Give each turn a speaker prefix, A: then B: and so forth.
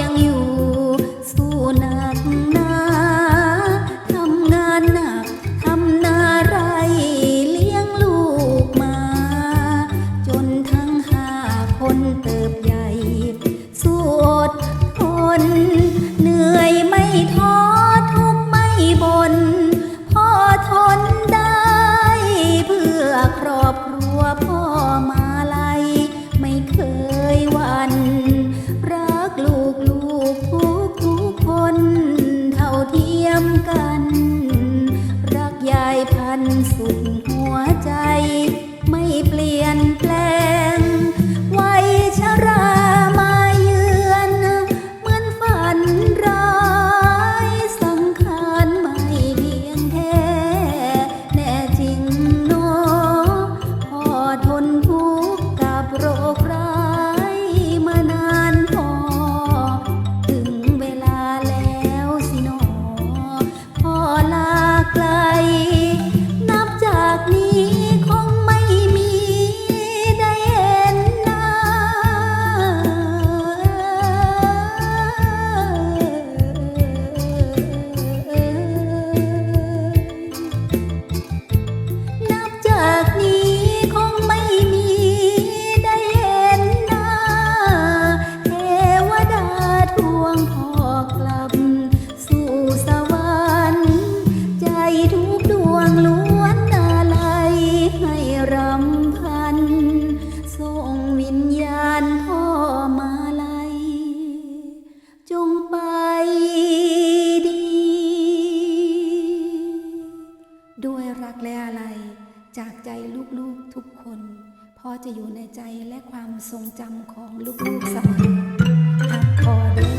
A: ยังอยู่ วิญญาณพ่อมาลัย จงไปดี ด้วยรักและอะไร จากใจลูกๆทุกคน พ่อจะอยู่ในใจและความทรงจำของลูกๆเสมอพักพอเด้